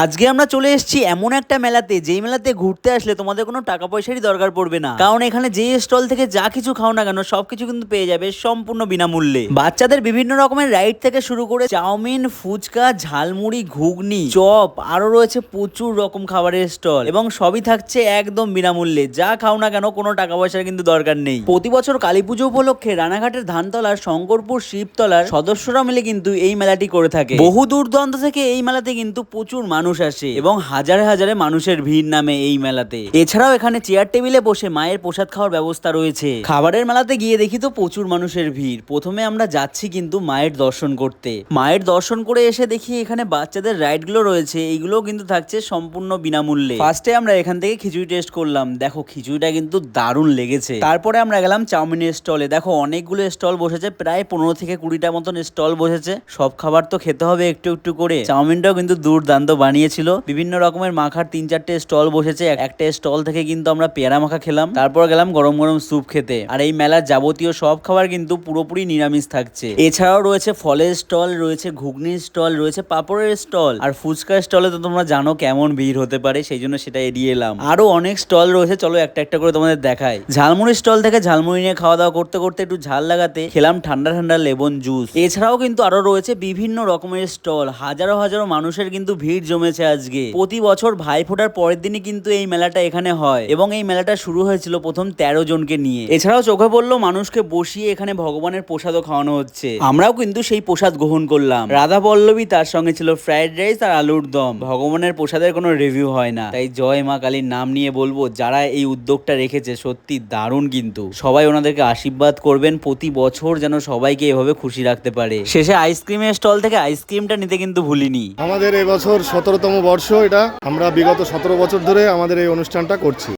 আজকে আমরা চলে এসেছি এমন একটা মেলাতে, যেই মেলাতে ঘুরতে আসলে তোমাদের কোনো টাকা পয়সারই দরকার পড়বে না। কারণ এখানে যে স্টল থেকে যা কিছু খাও না কেন, সবকিছু কিন্তু পেয়ে যাবে সম্পূর্ণ বিনামূল্যে। বাচ্চাদের বিভিন্ন রকমের রাইড থেকে শুরু করে chow mein, phuchka, jhalmuri, ghugni, chop, আরও রয়েছে প্রচুর রকম খাবারের স্টল এবং সবই থাকছে একদম বিনামূল্যে। যা খাও না কেন, কোনো টাকা পয়সার কিন্তু দরকার নেই। প্রতি বছর কালী পুজো উপলক্ষে রানাঘাটের ধানতলার, শঙ্করপুর, শিবতলার সদস্যরা মিলে কিন্তু এই মেলাটি করে থাকে। বহু দূর দূরান্ত থেকে এই মেলাতে কিন্তু প্রচুর মানুষ আসে এবং হাজারে হাজারে মানুষের ভিড় নামে এই মেলাতে। এছাড়াও এখানে চেয়ার টেবিলে বসে মায়ের প্রসাদ খাওয়ার ব্যবস্থা রয়েছে। খাবারের মেলাতে গিয়ে দেখি তো প্রচুর মানুষের ভিড়। প্রথমে আমরা যাচ্ছি কিন্তু মায়ের দর্শন করতে। মায়ের দর্শন করে এসে দেখি এখানে বাচ্চাদের রাইডগুলো রয়েছে। এইগুলো কিন্তু থাকছে সম্পূর্ণ বিনামূল্যে। ফার্স্টে আমরা এখান থেকে খিচুড়ি টেস্ট করলাম। দেখো, খিচুড়িটা কিন্তু দারুণ লেগেছে। তারপরে আমরা গেলাম চাউমিনের স্টলে দেখো, অনেকগুলো স্টল বসেছে। প্রায় পনেরো থেকে কুড়িটা মতন স্টল বসেছে। সব খাবার তো খেতে হবে একটু একটু করে। চাউমিনটাও কিন্তু দুর্দান্ত বানিয়েছিল। বিভিন্ন রকমের মাখার তিন চারটে স্টল বসেছে। একটা স্টল থেকে কিন্তু আমরা পেয়ারা মাখা খেলাম। তারপর গেলাম গরম গরম স্যুপ খেতে। আর এই মেলার যাবতীয় সব খাবার কিন্তু পুরোপুরি নিরামিষ থাকছে। এছাড়াও রয়েছে ফলের স্টল, রয়েছে ঘুগনির স্টল, রয়েছে পাপড়ের স্টল। আর ফুচকার স্টলে তো তোমরা জানো কেমন ভিড় হতে পারে, সেই জন্য সেটা এড়িয়ে এলাম। আরও অনেক স্টল রয়েছে, চলো একটা একটা করে তোমাদের দেখাই। ঝালমুড়ি স্টল থেকে ঝালমুড়ি নিয়ে খাওয়া দাওয়া করতে করতে একটু ঝাল লাগাতে খেলাম ঠান্ডা ঠান্ডা লেবন জুস। এছাড়াও কিন্তু আরও রয়েছে বিভিন্ন রকমের স্টল। হাজারো হাজারো মানুষের কিন্তু ভিড় জমেছে আজকে। প্রতি বছর ভাই ফোটার পরের দিনই কিন্তু এই মেলাটা এখানে হয় এবং এই মেলাটা শুরু হয়েছিল প্রথম তেরো জনকে নিয়ে। এছাড়াও চোখে পড়ল মানুষকে বসিয়ে এখানে ভগবানের প্রসাদও খাওয়ানো হচ্ছে। আমরাও কিন্তু সেই প্রসাদ গ্রহণ করলাম। রাধা পল্লবী তার সঙ্গে ছিল ফ্রাইড রাইস আর আলুর দম। ভগবানের প্রসাদের কোনো রিভিউ হয় না। তাই জয় মা কালীর নাম নিয়ে বলব, যারা এই উদ্যোগটা রেখেছে, সত্যি দারুণ কিন্তু। সবাই ওনাদেরকে আশীর্বাদ করবেন, প্রতি বছর যেন সবাইকে এভাবে খুশি রাখতে পারে। শেষে আইসক্রিমের স্টল থেকে আইসক্রিমটা নিতে কিন্তু ভুলিনি। আমাদের এবছর সতেরোতম বর্ষ এটা। আমরা বিগত সতেরো বছর ধরে আমাদের এই অনুষ্ঠানটা করছি।